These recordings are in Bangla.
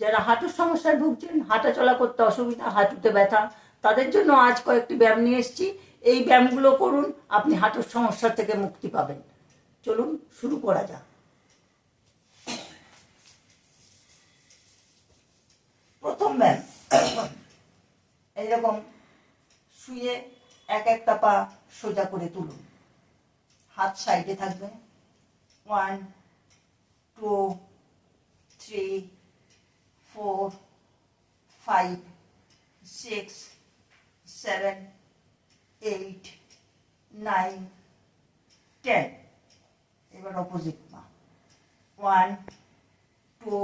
যারা হাঁটুর সমস্যায় ভুগছেন, হাঁটা চলা করতে অসুবিধা, হাঁটুতে ব্যথা, তাদের জন্য আজ কয়েকটি ব্যায়াম নিয়ে এসেছি। এই ব্যায়ামগুলো করুন, আপনি হাঁটুর সমস্যা থেকে মুক্তি পাবেন। চলুন, শুরু করা যাক। প্রথম ব্যায়াম। এইরকম শুয়ে এক একটা পা সোজা করে তুলুন। হাত সাইডে থাকবে। One, two, three four five six seven eight nine ten এবার অপোজিট পা one two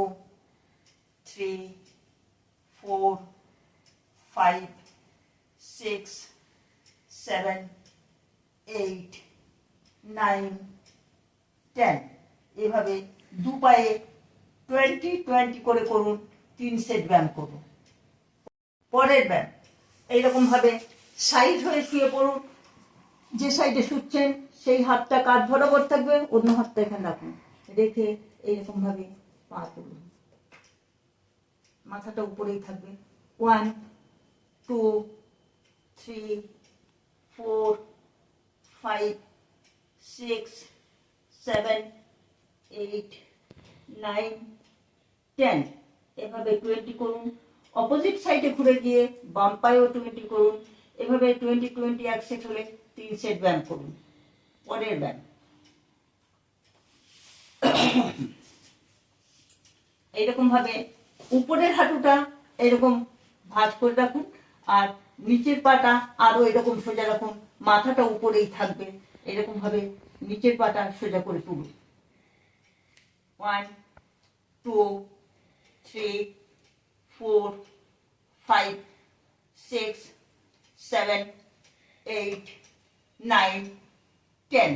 three four five six seven eight nine ten এভাবে দু পায়ে টোয়েন্টি টোয়েন্টি করে করুন। তিন সেট ব্যায়াম করুন পরের ব্যায়াম। এইরকম ভাবে সাইড হয়ে শুয়ে পড়ুন। যে সাইডে শুচ্ছেন, সেই হাতটা কাঁধ বরাবর থাকবে, অন্য হাতটা এখানে রাখুন। রেখে এইরকম ভাবে পা তুলুন। মাথাটা উপরেই থাকবে। One two three four five six seven eight nine ten এভাবে টোয়েন্টি করুন। অপোজিট সাইডে ঘুরে গিয়ে বাম পায়েও টোয়েন্টি করুন। এভাবে টোয়েন্টি টোয়েন্টি এক সেট হলে তিন সেট ব্যায়াম করুন। পরের ব্যায়াম এইরকম ভাবে উপরের হাঁটুটা এরকম ভাঁজ করে রাখুন আর নিচের পাটা আরও এরকম সোজা রাখুন। মাথাটা উপরেই থাকবে। এরকম ভাবে নিচের পাটা সোজা করে তুলুন। One two three four five six seven eight nine ten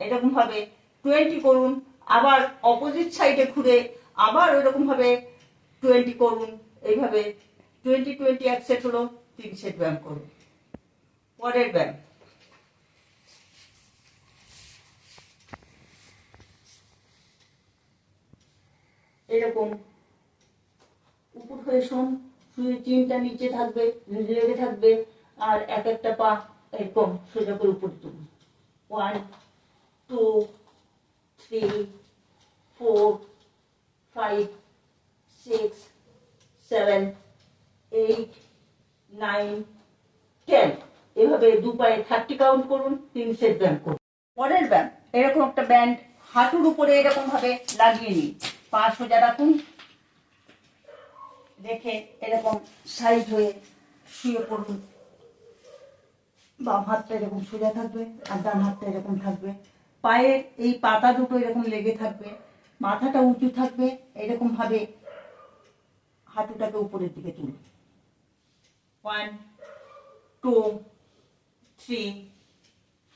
এরকম ভাবে টোয়েন্টি করুন, আবার অপোজিট সাইডে ঘুরে আবার ওইরকম ভাবে টোয়েন্টি করুন। এইভাবে টোয়েন্টি টোয়েন্টি এক সেট হলো, তিন সেট ব্যায়াম করুন। পরের ব্যায়াম। এরকম উপর হয়ে শোন শুয়ে চিনটা নিচে থাকবে, লেগে থাকবে, আর এক একটা পা এরকম সোজা করে উপরে তুলুন one two three four five six seven eight nine ten এভাবে দু পায়ে থার্টি কাউন্ট করুন, তিন সেট ব্যায়াম করুন। পরের ব্যায়াম এরকম একটা ব্যান্ড হাঁটুর উপরে এরকম ভাবে লাগিয়ে নিন। পা সোজা রাখুন রেখে এরকম সাইড হয়ে শুয়ে পড়ুন বাম হাতটা এরকম সোজা থাকবে আর ডান হাতটা এরকম থাকবে। পায়ের এই পাতা দুটো এরকম লেগে থাকবে, মাথাটা উঁচু থাকবে, এরকম ভাবে হাঁটুটাকে উপরের দিকে তুলবে। One two three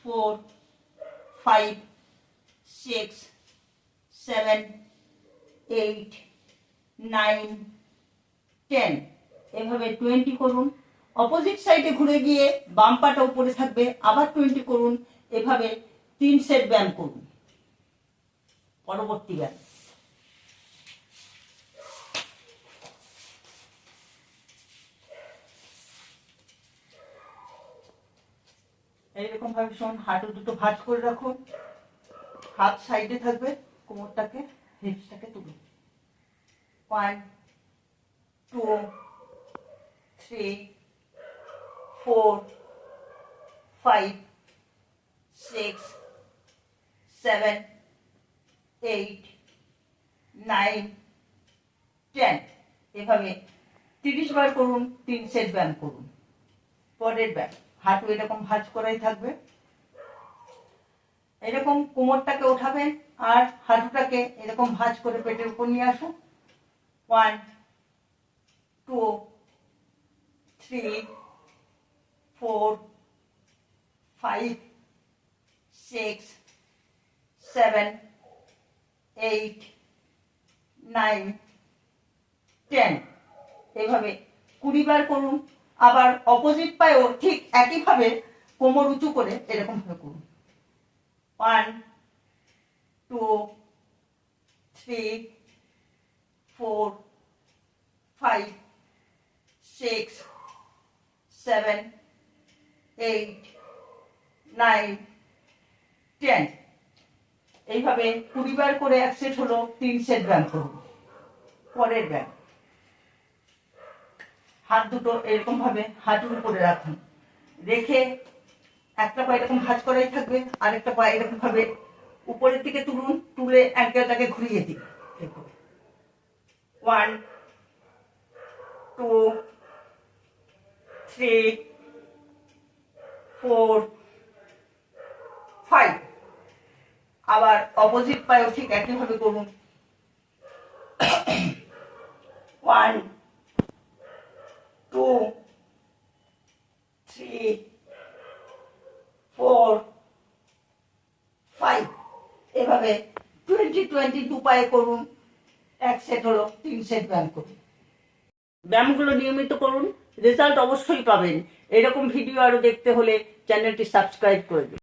four five six seven eight nine ten. এভাবে টোয়েন্টি করুন। অপোজিট সাইডে ঘুরে গিয়ে বাম উপরে থাকবে, আবার টোয়েন্টি করুন। এভাবে তিন সেট ব্যায়াম করুন। পরবর্তী ব্যায়াম। এইরকম ভাবে শোন, হাঁটু দুটো ভাঁজ করে রাখুন হাত সাইডে থাকবে কোমরটাকে হিপসটাকে তুলুন one two three four five six seven eight nine ten এভাবে তিরিশ বার করুন, তিন সেট ব্যায়াম করুন। পরের ব্যায়াম। হাঁটু এরকম ভাঁজ করাই থাকবে। এরকম কোমরটাকে ওঠাবেন আর হাঁটুটাকে এরকম ভাঁজ করে পেটের উপর নিয়ে আসুন। One two, three, four, five, six, seven, eight, nine, ten. এভাবে কুড়ি বার করুন, আবার অপোজিট পায়েও ঠিক একইভাবে কোমর উঁচু করে এরকম ভাবে করুন। One, two, three four five six seven eight nine ten এইভাবে কুড়ি বার করে এক সেট হলো, তিন সেট ব্যায়াম করুন পরের ব্যায়াম হাত দুটো এরকম ভাবে হাঁটুর উপরে রাখুন। রেখে একটা পা এরকম ভাঁজ করাই থাকবে, আরেকটা পা এরকম ভাবে উপরের দিকে তুলুন, তুলে অ্যাঙ্কেলটাকে ঘুরিয়ে দিন। One two three four five আবার অপোজিট পায়েও ঠিক একইভাবে করুন। One two three four five এভাবে টোয়েন্টি টোয়েন্টি টু পায়ে করুন। এক সেট হলো, তিন সেট ব্যায়াম করুন। ব্যায়ামগুলো নিয়মিত করুন। রেজাল্ট অবশ্যই পাবেন। এরকম ভিডিও আরও দেখতে হলে চ্যানেলটি সাবস্ক্রাইব করে দিন।